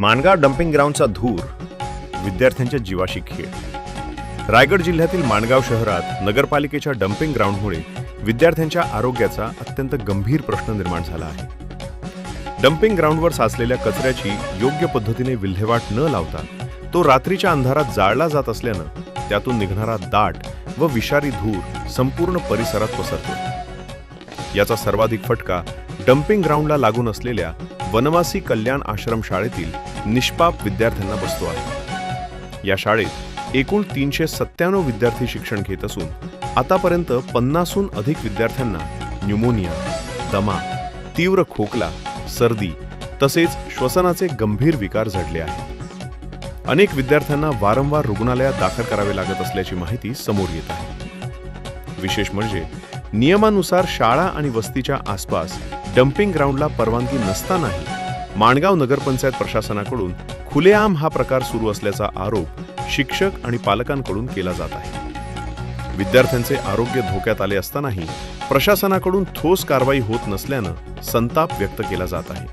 Mangaon dumping ग्राउंडचा धूर विद्यार्थ्यांच्या जीवाशी खेळ. रायगड जिल्ह्यातील माणगाव शहरात नगरपालिकेच्या डम्पिंग ग्राउंडमुळे विद्यार्थ्यांच्या आरोग्याचा अत्यंत गंभीर प्रश्न निर्माण झाला आहे. डम्पिंग ग्राउंडवर साचलेल्या कचऱ्याची योग्य पद्धतीने विल्हेवाट न लावता तो रात्रीच्या अंधारात जाळला जात असल्यानं त्यातून निघणारा दाट व विषारी धूर संपूर्ण परिसरात पसरतो. याचा सर्वाधिक फटका डम्पिंग ग्राउंडला लागून असलेल्या वनवासी कल्याण आश्रम शाळेतील निष्पाप विद्यार्थ्यांना बसतो आहे. या शाळेत एकूण तीनशे सत्त्याण्णव विद्यार्थी शिक्षण घेत असून आतापर्यंत पन्नासहून अधिक विद्यार्थ्यांना न्यूमोनिया दमा तीव्र खोकला सर्दी तसेच श्वसनाचे गंभीर विकार झडले आहेत. अनेक विद्यार्थ्यांना वारंवार रुग्णालयात दाखल करावे लागत असल्याची माहिती समोर येत आहे. विशेष म्हणजे नियमानुसार शाळा आणि वस्तीच्या आसपास डम्पिंग ग्राउंडला परवानगी नसतानाही माणगाव नगरपंचायत प्रशासनाकडून खुलेआम हा प्रकार सुरू असल्याचा आरोप शिक्षक आणि पालकांकडून केला जात आहे. विद्यार्थ्यांचे आरोग्य धोक्यात आले असतानाही प्रशासनाकडून ठोस कारवाई होत नसल्यानं संताप व्यक्त केला जात आहे.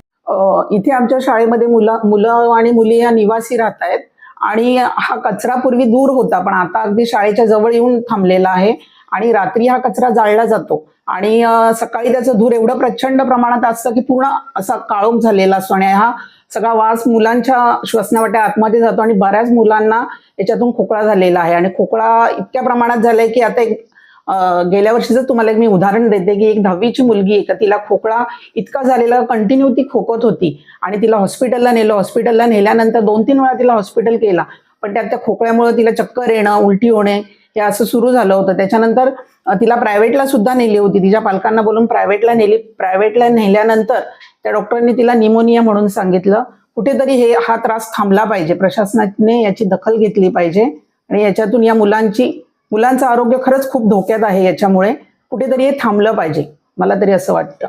इथे आमच्या शाळेमध्ये मुलं मुलं आणि मुली या निवासी राहत आहेत आणि हा कचरा पूर्वी दूर होता पण आता अगदी शाळेच्या जवळ येऊन थांबलेला आहे. आणि रात्री हा कचरा जाळला जातो. आणि सकाळी त्याचं धूर एवढं प्रचंड प्रमाणात असतं की पूर्ण असा काळोख झालेला असतो आणि हा सगळा वास मुलांच्या श्वसनावाट्या आतमध्ये जातो आणि बऱ्याच मुलांना याच्यातून खोकळा झालेला आहे. आणि खोकळा इतक्या प्रमाणात झालाय की आता एक गेल्या वर्षीचं तुम्हाला एक मी उदाहरण देते की एक दहावीची मुलगी आहे का तिला खोकळा इतका झालेला कंटिन्यू ती खोकत होती आणि तिला हॉस्पिटलला नेलं. हॉस्पिटलला नेल्यानंतर दोन तीन वेळा तिला हॉस्पिटल केला. पण त्यात त्या खोकळ्यामुळे तिला चक्कर येणं उलटी होणे हे असं सुरू झालं होतं. त्याच्यानंतर तिला प्रायव्हेटला सुद्धा नेली होती. तिच्या पालकांना बोलून प्रायव्हेटला नेली. प्रायव्हेटला नेल्यानंतर त्या डॉक्टरांनी तिला निमोनिया म्हणून सांगितलं. कुठेतरी हे हा त्रास थांबला पाहिजे. प्रशासनाने याची दखल घेतली पाहिजे. आणि याच्यातून या मुलांची मुलांचं आरोग्य खरंच खूप धोक्यात आहे याच्यामुळे कुठेतरी हे थांबलं पाहिजे. मला तरी असं वाटतं.